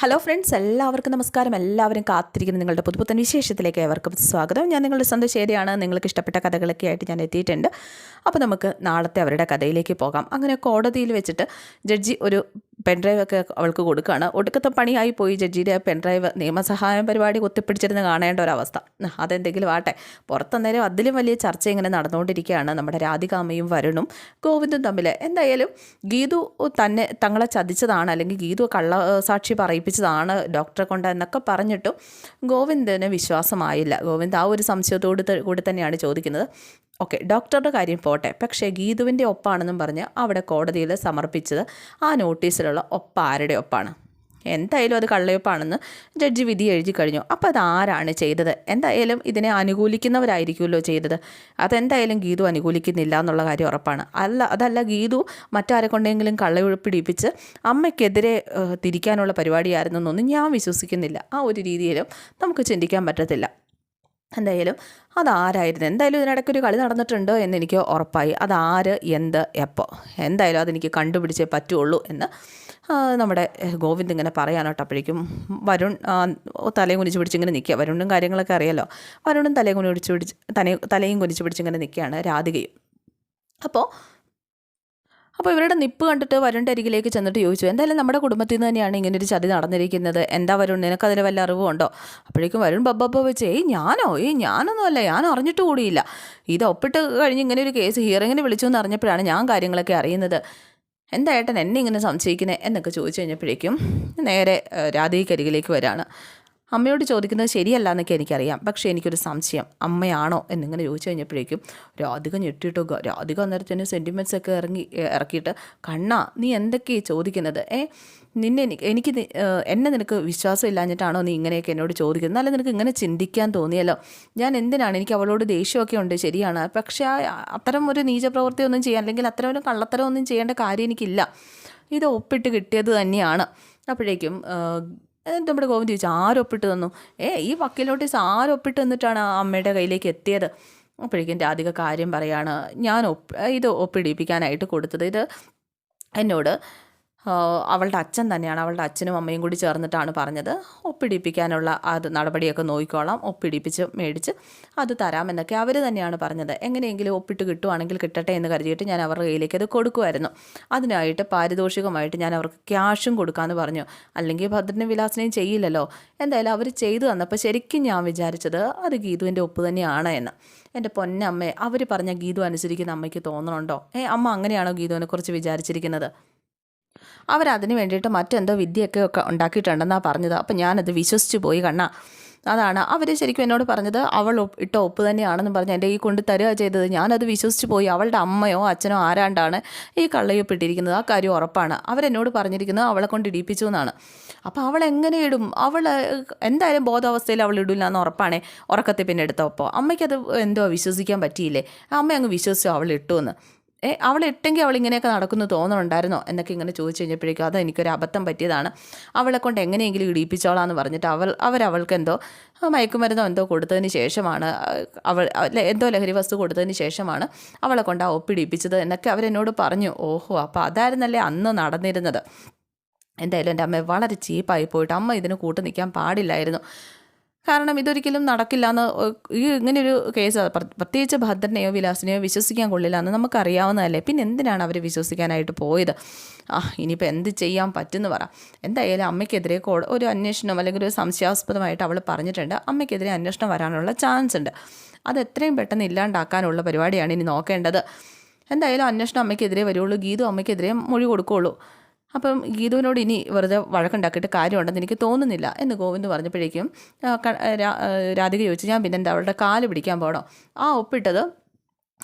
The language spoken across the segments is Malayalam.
ഹലോ ഫ്രണ്ട്സ് എല്ലാവർക്കും നമസ്കാരം. എല്ലാവരും കാത്തിരിക്കുന്ന നിങ്ങളുടെ പുതുപുത്തൻ വിശേഷത്തിലേക്ക് ഏവർക്കും സ്വാഗതം. ഞാൻ നിങ്ങളുടെ സ്വന്തം ശരിയാണ് നിങ്ങൾക്ക് ഇഷ്ടപ്പെട്ട കഥകളൊക്കെ ആയിട്ട് ഞാൻ എത്തിയിട്ടുണ്ട്. അപ്പോൾ നമുക്ക് നാളത്തെ അവരുടെ കഥയിലേക്ക് പോകാം. അങ്ങനെ കോടതിയിൽ വെച്ചിട്ട് ജഡ്ജി ഒരു പെൻഡ്രൈവ് ഒക്കെ അവൾക്ക് കൊടുക്കുകയാണ് ഒടുക്കത്തെ പണിയായി പോയി ജഡ്ജിയുടെ പെൻഡ്രൈവ് നിയമസഹായം പരിപാടി കുത്തിപ്പിടിച്ചിരുന്ന് കാണേണ്ട ഒരവസ്ഥ. അതെന്തെങ്കിലും ആട്ടെ പുറത്തന്നേരം അതിലും വലിയ ചർച്ച ഇങ്ങനെ നടന്നുകൊണ്ടിരിക്കുകയാണ്. നമ്മുടെ രാധികാമയും വരുണും ഗോവിന്ദും തമ്മിൽ എന്തായാലും ഗീതു തന്നെ തങ്ങളെ ചതിച്ചതാണ്. അല്ലെങ്കിൽ ഗീതു കള്ള സാക്ഷി സാക്ഷി പറയിപ്പിച്ചതാണ് ഡോക്ടറെ കൊണ്ട് എന്നൊക്കെ പറഞ്ഞിട്ടും ഗോവിന്ദന് വിശ്വാസമായില്ല. ഗോവിന്ദ് ആ ഒരു സംശയത്തോട് കൂടി തന്നെയാണ് ചോദിക്കുന്നത്. ഓക്കെ ഡോക്ടറുടെ കാര്യം പോട്ടെ. പക്ഷേ ഗീതുവിന്റെ ഒപ്പാണെന്നും പറഞ്ഞ് അവിടെ കോടതിയിൽ സമർപ്പിച്ചത് ആ നോട്ടീസിലുള്ള ഒപ്പ് ആരുടെ ഒപ്പാണ്. എന്തായാലും അത് കള്ളയപ്പാണെന്ന് ജഡ്ജി വിധി എഴുതി കഴിഞ്ഞു. അപ്പോൾ അത് ആരാണ് ചെയ്തത്? എന്തായാലും ഇതിനെ അനുകൂലിക്കുന്നവരായിരിക്കുമല്ലോ ചെയ്തത്. അതെന്തായാലും ഗീതു അനുകൂലിക്കുന്നില്ല എന്നുള്ള കാര്യം ഉറപ്പാണ്. അല്ല അതല്ല ഗീതു മറ്റാരെ കൊണ്ടെങ്കിലും കള്ളയൊഴിപ്പിടിപ്പിച്ച് അമ്മയ്ക്കെതിരെ തിരിക്കാനുള്ള പരിപാടിയായിരുന്നു എന്നൊന്നും ഞാൻ വിശ്വസിക്കുന്നില്ല. ആ ഒരു രീതിയിലും നമുക്ക് ചിന്തിക്കാൻ പറ്റത്തില്ല. എന്തായാലും അതാരായിരുന്നു? എന്തായാലും ഇതിനിടയ്ക്ക് ഒരു കളി നടന്നിട്ടുണ്ട് എന്ന് എനിക്ക് ഉറപ്പായി. അതാര് എന്ത് എപ്പോൾ എന്തായാലും അതെനിക്ക് കണ്ടുപിടിച്ചേ പറ്റുള്ളൂ എന്ന് നമ്മുടെ ഗോവിന്ദ് ഇങ്ങനെ പറയാനോട്ട് അപ്പോഴേക്കും വരുൺ തലയും കുനിച്ച് പിടിച്ചിങ്ങനെ നിൽക്കുക. വരുണും കാര്യങ്ങളൊക്കെ അറിയാലോ. വരുണും തലയും കുനി പിടിച്ച് പിടിച്ച് തലയും തലയും കുനിച്ച് പിടിച്ചിങ്ങനെ നിൽക്കുകയാണ് രാധികയും. അപ്പോൾ അപ്പോൾ ഇവരുടെ നിപ്പ് കണ്ടിട്ട് വരുണിന്റെ അരികിലേക്ക് ചെന്നിട്ട് ചോദിച്ചു എന്തായാലും നമ്മുടെ കുടുംബത്തിൽ നിന്ന് തന്നെയാണ് ഇങ്ങനൊരു ചതി നടന്നിരിക്കുന്നത്. എന്താ വരുൺ നിനക്കതിൽ വല്ല അറിവുണ്ടോ അപ്പോഴേക്കും വരുൺ ബബ്ബബ്ബ വെച്ച് ഏയ് ഞാനോ? ഏയ് ഞാനൊന്നുമല്ല ഞാൻ അറിഞ്ഞിട്ട് കൂടിയില്ല. ഇത് ഒപ്പിട്ട് കഴിഞ്ഞ് ഇങ്ങനെ ഒരു കേസ് ഹിയറിങ്ങിന് വിളിച്ചു എന്ന് അറിഞ്ഞപ്പോഴാണ് ഞാൻ കാര്യങ്ങളൊക്കെ അറിയുന്നത്. എന്താ ഏട്ടൻ എന്നെ ഇങ്ങനെ സംശയിക്കുന്നത് എന്നൊക്കെ ചോദിച്ചു കഴിഞ്ഞപ്പോഴേക്കും നേരെ ഏഹ്, രാധികയ്ക്കരികിലേക്ക് വരാണ്. അമ്മയോട് ചോദിക്കുന്നത് ശരിയല്ല എന്നൊക്കെ എനിക്കറിയാം. പക്ഷേ എനിക്കൊരു സംശയം. അമ്മയാണോ എന്നിങ്ങനെ ചോദിച്ചു കഴിഞ്ഞപ്പോഴേക്കും രാധിക ഞെട്ടിട്ടോ ഗ- രാധിക അന്നേരത്തിന് സെന്റിമെന്റ്സ് ഒക്കെ ഇറങ്ങി ഇറക്കിയിട്ട് കണ്ണാ നീ എന്തൊക്കെയാണ് ചോദിക്കുന്നത്? ഏ നിന്നെ എനിക്ക് എന്നെ നിനക്ക് വിശ്വാസം ഇല്ലാഞ്ഞിട്ടാണോ നീ ഇങ്ങനെയൊക്കെ എന്നോട് ചോദിക്കുന്നത്? അല്ലെങ്കിൽ നിനക്ക് ഇങ്ങനെ ചിന്തിക്കാൻ തോന്നിയല്ലോ. ഞാൻ എന്തിനാണ്? എനിക്ക് അവളോട് ദേഷ്യമൊക്കെ ഉണ്ട് ശരിയാണ്. പക്ഷേ ആ അത്തരം ഒരു നീചപ്രവൃത്തി ഒന്നും ചെയ്യാൻ അല്ലെങ്കിൽ അത്തരം ഒരു കള്ളത്തരം ഒന്നും ചെയ്യേണ്ട കാര്യം എനിക്കില്ല. ഇത് ഒപ്പിട്ട് കിട്ടിയത് തന്നെയാണ്. അപ്പോഴേക്കും എന്നിട്ട് നമ്മുടെ ഗോവിന്ദ് ചോദിച്ചു? ആരൊപ്പിട്ട് തന്നു? ഏ ഈ വക്കീൽ നോട്ടീസ് ആരൊപ്പിട്ട് തന്നിട്ടാണ് ആ അമ്മയുടെ കയ്യിലേക്ക് എത്തിയത്? അപ്പോഴേക്കും രാധിക കാര്യം പറയാണ് ഞാൻ ഒപ്പ് ഇത് ഒപ്പിടിപ്പിക്കാനായിട്ട് കൊടുത്തത്. ഇത് എന്നോട് അവളുടെ അച്ഛൻ തന്നെയാണ്. അവളുടെ അച്ഛനും അമ്മയും കൂടി ചേർന്നിട്ടാണ് പറഞ്ഞത്. ഒപ്പിടിപ്പിക്കാനുള്ള അത് നടപടിയൊക്കെ നോക്കിക്കോളാം. ഒപ്പിടിപ്പിച്ച് മേടിച്ച് അത് തരാമെന്നൊക്കെ അവർ തന്നെയാണ് പറഞ്ഞത്. എങ്ങനെയെങ്കിലും ഒപ്പിട്ട് കിട്ടുവാണെങ്കിൽ കിട്ടട്ടെ എന്ന് കരുതിയിട്ട് ഞാൻ അവരുടെ കയ്യിലേക്ക് അത് കൊടുക്കുമായിരുന്നു അതിനായിട്ട് പാരിതോഷികമായിട്ട് ഞാൻ അവർക്ക് ക്യാഷും കൊടുക്കാമെന്ന് പറഞ്ഞു. അല്ലെങ്കിൽ ഭദ്രനും വിലാസിനെയും ചെയ്യില്ലല്ലോ. എന്തായാലും അവർ ചെയ്തു തന്നപ്പോൾ ശരിക്കും ഞാൻ വിചാരിച്ചത് അത് ഗീതുവിന്റെ ഒപ്പ് തന്നെയാണ് എന്ന്. എന്റെ പൊന്നമ്മേ അവർ പറഞ്ഞ ഗീതു അനുസരിക്കുന്ന അമ്മയ്ക്ക് തോന്നണുണ്ടോ? ഏ അമ്മ അങ്ങനെയാണോ ഗീതുവിനെക്കുറിച്ച് വിചാരിച്ചിരിക്കുന്നത്? അവരതിന് വേണ്ടിയിട്ട് മറ്റെന്തോ വിദ്യയൊക്കെ ഒക്കെ ഉണ്ടാക്കിയിട്ടുണ്ടെന്നാണ് പറഞ്ഞത്. അപ്പം ഞാനത് വിശ്വസിച്ച് പോയി കണ്ണ. അതാണ്. അവർ ശരിക്കും എന്നോട് പറഞ്ഞത് അവൾ ഇട്ട ഒപ്പ് തന്നെയാണെന്ന് പറഞ്ഞ് എന്റെ ഈ കൊണ്ട് തരിക ചെയ്തത്. ഞാനത് വിശ്വസിച്ച് പോയി. അവളുടെ അമ്മയോ അച്ഛനോ ആരാണ്ടാണ് ഈ കള്ളയൊപ്പിട്ടിരിക്കുന്നത്? ആ കാര്യം ഉറപ്പാണ്. അവരെന്നോട് പറഞ്ഞിരിക്കുന്നത് അവളെ കൊണ്ട് ഇടിപ്പിച്ചു എന്നാണ്. അപ്പോൾ അവൾ എങ്ങനെ ഇടും? അവൾ എന്തായാലും ബോധാവസ്ഥയിൽ അവൾ ഇടില്ല എന്ന് ഉറപ്പാണേ. ഉറക്കത്തിൽ പിന്നെ എടുത്തപ്പോൾ അമ്മയ്ക്കത് എന്തോ വിശ്വസിക്കാൻ പറ്റിയില്ലേ? അമ്മ അങ്ങ് വിശ്വസിച്ചു അവൾ ഇട്ടു എന്ന്. ഏ അവൾ ഇട്ടെങ്കിൽ അവൾ ഇങ്ങനെയൊക്കെ നടക്കുന്നു തോന്നുന്നുണ്ടായിരുന്നോ എന്നൊക്കെ ഇങ്ങനെ ചോദിച്ചു കഴിഞ്ഞപ്പോഴേക്കും അത് എനിക്കൊരു അബദ്ധം പറ്റിയതാണ്. അവളെ കൊണ്ട് എങ്ങനെയെങ്കിലും ഇടിപ്പിച്ചോളാന്ന് പറഞ്ഞിട്ട് അവൾ അവരവൾക്ക് എന്തോ മയക്കുമരുന്നോ എന്തോ കൊടുത്തതിന് ശേഷമാണ് അവൾ എന്തോ ലഹരി വസ്തു കൊടുത്തതിന് ശേഷമാണ് അവളെ കൊണ്ട് ആ ഒപ്പിടിപ്പിച്ചത് എന്നൊക്കെ അവരെന്നോട് പറഞ്ഞു. ഓഹോ അപ്പോൾ അതായിരുന്നല്ലേ അന്ന് നടന്നിരുന്നത്. എന്തായാലും എന്റെ അമ്മ വളരെ ചീപ്പായി പോയിട്ട് അമ്മ ഇതിന് കൂട്ട് നിൽക്കാൻ പാടില്ലായിരുന്നു. കാരണം ഇതൊരിക്കലും നടക്കില്ല എന്ന് ഈ ഇങ്ങനെയൊരു കേസ് പ്ര- പ്രത്യേകിച്ച് ഭദ്രനെയോ വിലാസിനെയോ വിശ്വസിക്കാൻ കൊള്ളില്ല എന്ന് നമുക്കറിയാവുന്നതല്ലേ. പിന്നെ എന്തിനാണ് അവർ വിശ്വസിക്കാനായിട്ട് പോയത്? ആ ഇനിയിപ്പോൾ എന്ത് ചെയ്യാൻ പറ്റുമെന്ന് പറ. എന്തായാലും അമ്മയ്ക്കെതിരെ ഒരു അന്വേഷണം അല്ലെങ്കിൽ ഒരു സംശയാസ്പദമായിട്ട് അവൾ പറഞ്ഞിട്ടുണ്ട്. അമ്മയ്ക്കെതിരെ അന്വേഷണം വരാനുള്ള ചാൻസ് ഉണ്ട്. അത് എത്രയും പെട്ടെന്ന് ഇല്ലാണ്ടാക്കാനുള്ള പരിപാടിയാണ് ഇനി നോക്കേണ്ടത്. എന്തായാലും അന്വേഷണം അമ്മയ്ക്കെതിരെ വരുള്ളൂ. ഗീതു അമ്മയ്ക്കെതിരെ മൊഴി കൊടുക്കുകയുള്ളൂ. അപ്പം ഗീതുവിനോട് ഇനി വെറുതെ വഴക്കുണ്ടാക്കിയിട്ട് കാര്യമുണ്ടെന്ന് എനിക്ക് തോന്നുന്നില്ല എന്ന് ഗോവിന്ദ് പറഞ്ഞപ്പോഴേക്കും രാധിക ചോദിച്ചു ഞാൻ പിന്നെ എന്താ അവളുടെ കാൽ പിടിക്കാൻ പോകണോ ആ ഒപ്പിട്ടത്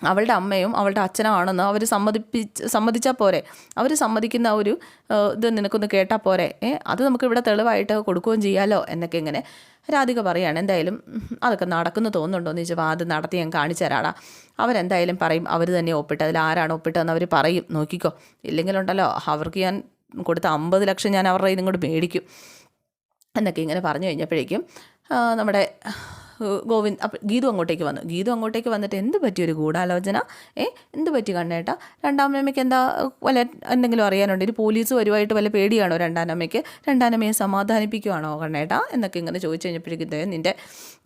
അവളുടെ അമ്മയും അവളുടെ അച്ഛനുമാണെന്ന് അവർ സമ്മതിപ്പിച്ച് സമ്മതിച്ചാൽ പോരെ. അവർ സമ്മതിക്കുന്ന ഒരു ഇത് നിനക്കൊന്ന് കേട്ടാൽ പോരെ. ഏ അത് നമുക്ക് ഇവിടെ തെളിവായിട്ട് കൊടുക്കുകയും ചെയ്യാമല്ലോ എന്നൊക്കെ ഇങ്ങനെ രാധിക പറയുകയാണ് എന്തായാലും അതൊക്കെ നടക്കുന്നു തോന്നുന്നുണ്ടോ എന്ന് ചോദിച്ചപ്പോൾ അത് നടത്തി ഞാൻ കാണിച്ചു തരാടാ. അവരെന്തായാലും പറയും അവർ തന്നെ ഒപ്പിട്ട് അതിൽ ആരാണ് ഒപ്പിട്ടതെന്ന് അവർ പറയും. നോക്കിക്കോ. ഇല്ലെങ്കിലുണ്ടല്ലോ അവർക്ക് ഞാൻ കൊടുത്ത അമ്പത് ലക്ഷം ഞാൻ അവരുടെ ഇതും കൂടി മേടിക്കും. എന്നൊക്കെ ഇങ്ങനെ പറഞ്ഞു കഴിഞ്ഞപ്പോഴേക്കും നമ്മുടെ ഗോവിന്ദ് അപ്പം ഗീതു അങ്ങോട്ടേക്ക് വന്നു. ഗീതു അങ്ങോട്ടേക്ക് വന്നിട്ട് എന്ത് പറ്റിയൊരു ഗൂഢാലോചന? ഏ എന്ത് പറ്റി കണ്ണേട്ട? രണ്ടാമനമ്മയ്ക്ക് എന്താ വല്ല എന്തെങ്കിലും അറിയാനുണ്ട്? ഒരു പോലീസ് വരുമായിട്ട് വല്ല പേടിയാണോ രണ്ടാനമ്മയ്ക്ക്? രണ്ടാനമ്മയെ സമാധാനിപ്പിക്കുവാണോ കണ്ണേട്ട? എന്നൊക്കെ ഇങ്ങനെ ചോദിച്ചു കഴിഞ്ഞപ്പോഴേക്കും ഇദ്ദേഹം നിന്റെ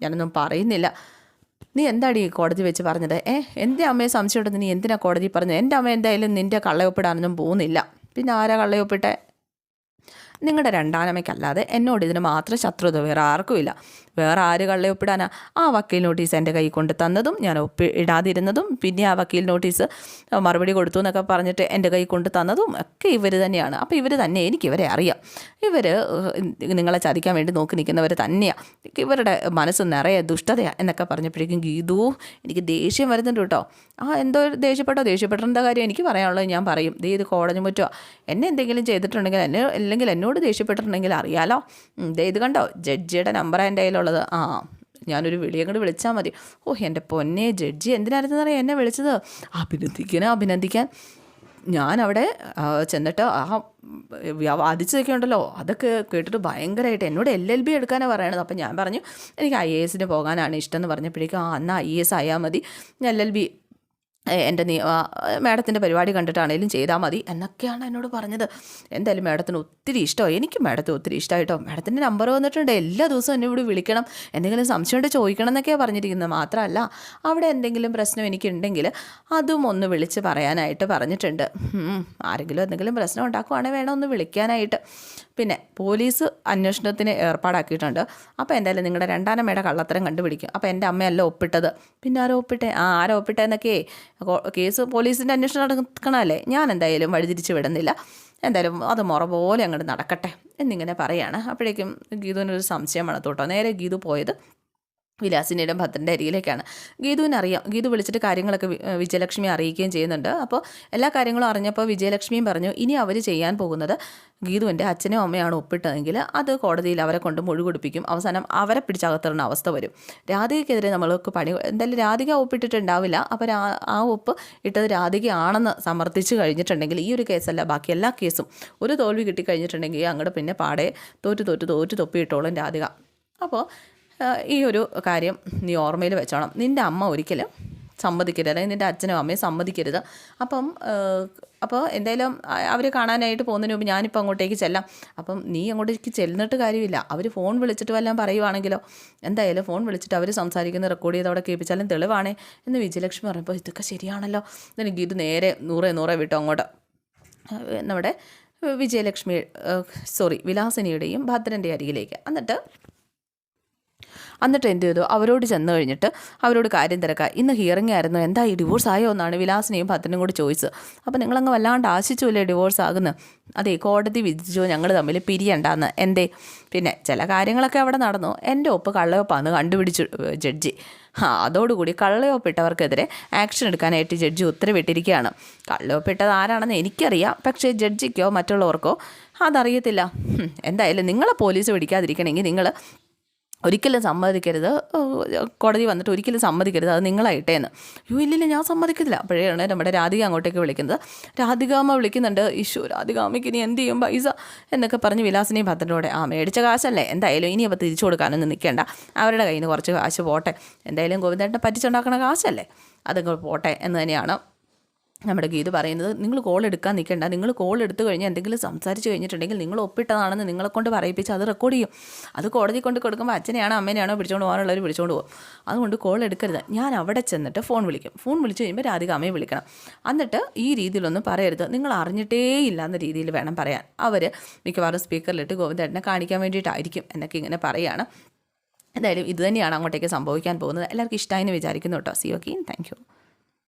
ഞാനൊന്നും പറയുന്നില്ല. നീ എന്താടി കോടതി വെച്ച് പറഞ്ഞത്? ഏ എന്റെ അമ്മയെ സംശയമുണ്ടെന്ന് നീ എന്തിനാ കോടതി പറഞ്ഞത്? എന്റെ അമ്മ എന്തായാലും നിന്റെ കള്ളയൊപ്പിടാനൊന്നും പോകുന്നില്ല. പിന്നെ ആരാ കള്ളയൊപ്പിട്ടെ? നിങ്ങളുടെ രണ്ടാനമ്മയ്ക്കല്ലാതെ എന്നോട് ഇതിന് മാത്രം ശത്രുത വേറെ ആർക്കുമില്ല. വേറെ ആര് കള്ളയൊപ്പിടാനാ ആ വക്കീൽ നോട്ടീസ് എന്റെ കൈ കൊണ്ട് തന്നതും ഞാൻ ഒപ്പി ഇടാതിരുന്നതും പിന്നെ ആ വക്കീൽ നോട്ടീസ് മറുപടി കൊടുത്തു എന്നൊക്കെ പറഞ്ഞിട്ട് എന്റെ കൈ കൊണ്ട് തന്നതും ഒക്കെ ഇവർ തന്നെയാണ്. അപ്പോൾ ഇവർ തന്നെ എനിക്ക് ഇവരെ അറിയാം. ഇവർ നിങ്ങളെ ചതിക്കാൻ വേണ്ടി നോക്കി നിൽക്കുന്നവർ തന്നെയാണ് ഇവരുടെ മനസ്സ് നിറയെ ദുഷ്ടതയാണ് എന്നൊക്കെ പറഞ്ഞപ്പോഴേക്കും ഗീതു എനിക്ക് ദേഷ്യം വരുന്നുണ്ട് കേട്ടോ. ആ എന്തോ ദേഷ്യപ്പെട്ടോ? ദേഷ്യപ്പെട്ടേണ്ട കാര്യം എനിക്ക് പറയാനുള്ളത് ഞാൻ പറയും. ദേ ഇത് കോടതി മുറ്റോ എന്നെ എന്തെങ്കിലും ചെയ്തിട്ടുണ്ടെങ്കിൽ എന്നെ അല്ലെങ്കിൽ എന്നോട് ദേഷ്യപ്പെട്ടിട്ടുണ്ടെങ്കിൽ അറിയാലോ. ദേ ഇത് കണ്ടോ? ജഡ്ജിയുടെ നമ്പർ എന്റെ കയ്യിലുള്ളത്. ആ ഞാനൊരു വിളിയും കൂടി വിളിച്ചാൽ മതി. ഓ എന്റെ പൊന്നെ ജഡ്ജി എന്തിനായിരുന്നു അറിയാം എന്നെ വിളിച്ചത്? അഭിനന്ദിക്കാൻ. അഭിനന്ദിക്കാൻ ആ, ചെന്നിട്ട് ആ വാദിച്ചതൊക്കെ ഉണ്ടല്ലോ അതൊക്കെ കേട്ടിട്ട് ഭയങ്കരമായിട്ട് എന്നോട് എൽ എൽ ബി എടുക്കാനാണ് പറയണത്. അപ്പം ഞാൻ പറഞ്ഞു എനിക്ക് ഐ എ എസിന് പോകാനാണ് ഇഷ്ടം എന്ന് പറഞ്ഞപ്പോഴേക്കും ആ എന്നാൽ ഐ എ എസ് ആയാൽ മതി. എൽ എൽ ബി എന്റെ നീ മാഡത്തിന്റെ പരിപാടി കണ്ടിട്ടാണേലും ചെയ്താൽ മതി എന്നൊക്കെയാണ് എന്നോട് പറഞ്ഞത്. എന്തായാലും മാഡത്തിന് ഒത്തിരി ഇഷ്ടമായി. എനിക്ക് മാഡത്തിന് ഒത്തിരി ഇഷ്ടമായിട്ടോ. മാഡത്തിന്റെ നമ്പർ വന്നിട്ടുണ്ട്. എല്ലാ ദിവസവും എന്നെ ഇവിടെ വിളിക്കണം. എന്തെങ്കിലും സംശയമുണ്ട് ചോദിക്കണം എന്നൊക്കെയാണ് പറഞ്ഞിരിക്കുന്നത്. മാത്രമല്ല അവിടെ എന്തെങ്കിലും പ്രശ്നം എനിക്കുണ്ടെങ്കിൽ അതും ഒന്ന് വിളിച്ച് പറയാനായിട്ട് പറഞ്ഞിട്ടുണ്ട്. ആരെങ്കിലും എന്തെങ്കിലും പ്രശ്നം ഉണ്ടാക്കുവാണെങ്കിൽ വേണം ഒന്ന് വിളിക്കാനായിട്ട്. പിന്നെ പോലീസ് അന്വേഷണത്തിന് ഏർപ്പാടാക്കിയിട്ടുണ്ട്. അപ്പോൾ എന്തായാലും നിങ്ങളുടെ രണ്ടാനമ്മയുടെ കള്ളത്തരം കണ്ടുപിടിക്കും. അപ്പോൾ എന്റെ അമ്മയല്ല ഒപ്പിട്ടത്. പിന്നെ ആരോ ഒപ്പിട്ടേ? ആ ആരോ ഒപ്പിട്ടെ എന്നൊക്കെ കേസ് പോലീസിന്റെ അന്വേഷണം നടക്കണമല്ലേ ഞാൻ എന്തായാലും വഴിതിരിച്ച് വിടുന്നില്ല. എന്തായാലും അത് മുറ പോലെ അങ്ങോട്ട് നടക്കട്ടെ എന്നിങ്ങനെ പറയാണ്. അപ്പോഴേക്കും ഗീതുവിനൊരു സംശയം തോട്ടോ നേരെ ഗീതു പോയത് വിലാസിനിയുടെ ഭദ്രന്റെ അരികിലേക്കാണ്. ഗീതുവിന് അറിയാം. ഗീതു വിളിച്ചിട്ട് കാര്യങ്ങളൊക്കെ വിജയലക്ഷ്മി അറിയിക്കുകയും ചെയ്യുന്നുണ്ട്. അപ്പോൾ എല്ലാ കാര്യങ്ങളും അറിഞ്ഞപ്പോൾ വിജയലക്ഷ്മിയും പറഞ്ഞു ഇനി അവർ ചെയ്യാൻ പോകുന്നത് ഗീതുവിന്റെ അച്ഛനും അമ്മയാണ് ഒപ്പിട്ടതെങ്കിൽ അത് കോടതിയിൽ അവരെ കൊണ്ട് മൊഴി കൊടുപ്പിക്കും. അവസാനം അവരെ പിടിച്ചകത്തിടുന്ന അവസ്ഥ വരും. രാധികയ്ക്കെതിരെ നമ്മൾക്ക് പണി എന്തായാലും രാധിക ഒപ്പിട്ടിട്ടുണ്ടാവില്ല. അപ്പോൾ ആ ഒപ്പ് ഇട്ടത് രാധികയാണെന്ന് സമർത്ഥിച്ചു കഴിഞ്ഞിട്ടുണ്ടെങ്കിൽ ഈ ഒരു കേസല്ല ബാക്കി എല്ലാ കേസും. ഒരു തോൽവി കിട്ടിക്കഴിഞ്ഞിട്ടുണ്ടെങ്കിൽ അങ്ങോട്ട് പിന്നെ പാടെ തോറ്റു തോറ്റു തോറ്റു തൊപ്പിയിട്ടോളും രാധിക. അപ്പോൾ ഈ ഒരു കാര്യം നീ ഓർമ്മയിൽ വെച്ചോണം. നിന്റെ അമ്മ ഒരിക്കലും സമ്മതിക്കരുത്. അല്ലെങ്കിൽ നിന്റെ അച്ഛനും അമ്മയും സമ്മതിക്കരുത്. അപ്പം അപ്പോൾ എന്തായാലും അവർ കാണാനായിട്ട് പോകുന്നതിന് മുമ്പ് ഞാനിപ്പോൾ അങ്ങോട്ടേക്ക് ചെല്ലാം. അപ്പം നീ അങ്ങോട്ടേക്ക് ചെല്ലുന്നിട്ട് കാര്യമില്ല. അവർ ഫോൺ വിളിച്ചിട്ട് വല്ലതും പറയുവാണെങ്കിലോ. എന്തായാലും ഫോൺ വിളിച്ചിട്ട് അവർ സംസാരിക്കുന്ന റെക്കോർഡ് ചെയ്ത് അവിടെ കേൾപ്പിച്ചാലും തെളിവാണേ എന്ന് വിജയലക്ഷ്മി പറയുമ്പോൾ ഇതൊക്കെ ശരിയാണല്ലോ. എനിക്ക് ഇത് നേരെ നൂറേ നൂറേ വിട്ടു അങ്ങോട്ട്. നമ്മുടെ വിജയലക്ഷ്മി സോറി വിലാസിനിയുടെയും ഭദ്രന്റെ അരികിലേക്ക്. എന്നിട്ട് എന്നിട്ട് എന്ത് ചെയ്തു? അവരോട് ചെന്ന് കഴിഞ്ഞിട്ട് അവരോട് കാര്യം തിരക്കാം. ഇന്ന് ഹിയറിംഗ് ആയിരുന്നു. എന്താ ഈ ഡിവോഴ്സ് ആയോ എന്നാണ് വിലാസിനെയും ഭദ്രനും കൂടി ചോദിച്ചത്. അപ്പോൾ നിങ്ങളങ്ങ് വല്ലാണ്ട് ആശിച്ചുല്ലേ ഡിവോഴ്സ് ആകുന്നത് അതെ കോടതി വിധിച്ചോ. ഞങ്ങൾ തമ്മിൽ പിരിയണ്ടാന്ന്. എന്തേ? പിന്നെ ചില കാര്യങ്ങളൊക്കെ അവിടെ നടന്നു. എന്റെ ഒപ്പ് കള്ളയൊപ്പാന്ന് കണ്ടുപിടിച്ചു ജഡ്ജി. ആ അതോടുകൂടി കള്ളയൊപ്പിട്ടവർക്കെതിരെ ആക്ഷൻ എടുക്കാനായിട്ട് ജഡ്ജി ഉത്തരവിട്ടിരിക്കുകയാണ്. കള്ളയൊപ്പിട്ടത് ആരാണെന്ന് എനിക്കറിയാം. പക്ഷേ ജഡ്ജിക്കോ മറ്റുള്ളവർക്കോ അതറിയത്തില്ല. എന്തായാലും നിങ്ങളെ പോലീസ് പിടിക്കാതിരിക്കണമെങ്കിൽ നിങ്ങൾ ഒരിക്കലും സമ്മതിക്കരുത്. കോടതി വന്നിട്ട് ഒരിക്കലും സമ്മതിക്കരുത്. അത് നിങ്ങളായിട്ടേന്ന് അയ്യോ ഇല്ലില്ല ഞാൻ സമ്മതിക്കത്തില്ല. അപ്പോഴാണ് നമ്മുടെ രാധിക അങ്ങോട്ടേക്ക് വിളിക്കുന്നത്. രാധികാമ്മ വിളിക്കുന്നുണ്ട്. ഈശോ രാധികാമ്മയ്ക്ക് ഇനി എന്ത് ചെയ്യും? പൈസ എന്നൊക്കെ പറഞ്ഞ് വിലാസിനെയും ഭദ്രനോടെ ആ മേടിച്ച കാശല്ലേ? എന്തായാലും ഇനി അപ്പോൾ തിരിച്ചു കൊടുക്കാനൊന്നും നിൽക്കേണ്ട. അവരുടെ കയ്യിൽ നിന്ന് കുറച്ച് കാശ് പോട്ടെ. എന്തായാലും ഗോവിന്ദേട്ടനെ പറ്റിച്ചുണ്ടാക്കണ കാശല്ലേ? അതങ്ങ് പോട്ടെ എന്ന് തന്നെയാണ് നമ്മുടെ ഗീത് പറയുന്നത് നിങ്ങൾ കോൾ എടുക്കാൻ നിൽക്കേണ്ട. നിങ്ങൾ കോൾ എടുത്തു കഴിഞ്ഞാൽ എന്തെങ്കിലും സംസാരിച്ച് കഴിഞ്ഞിട്ടുണ്ടെങ്കിൽ നിങ്ങൾ ഒപ്പിട്ടതാണെന്ന് നിങ്ങളെ കൊണ്ട് പറയിപ്പിച്ച് അത് റെക്കോർഡ് ചെയ്യും. അത് കോടതി കൊണ്ട് കൊടുക്കുമ്പോൾ അച്ഛനെയാണോ അമ്മേനെയാണോ പിടിച്ചുകൊണ്ട് പോകാനുള്ളവർ പിടിച്ചുകൊണ്ട് പോകും. അതുകൊണ്ട് കോൾ എടുക്കരുത്. ഞാൻ അവിടെ ചെന്നിട്ട് ഫോൺ വിളിക്കും. ഫോൺ വിളിച്ച് കഴിയുമ്പോൾ രാധിക അമ്മയെ വിളിക്കണം. എന്നിട്ട് ഈ രീതിയിലൊന്നും പറയരുത്. നിങ്ങൾ അറിഞ്ഞിട്ടേ ഇല്ല എന്ന രീതിയിൽ വേണം പറയാൻ. അവർ മിക്കവാറും സ്പീക്കറിലിട്ട് ഗോവിന്ദേട്ടനെ കാണിക്കാൻ വേണ്ടിയിട്ടായിരിക്കും എന്നൊക്കെ ഇങ്ങനെ പറയുകയാണ് എന്തായാലും ഇത് തന്നെയാണ് അങ്ങോട്ടേക്ക് സംഭവിക്കാൻ പോകുന്നത്. എല്ലാവർക്കും ഇഷ്ടമായി എന്ന് വിചാരിക്കുന്നു കേട്ടോ. C okay thank you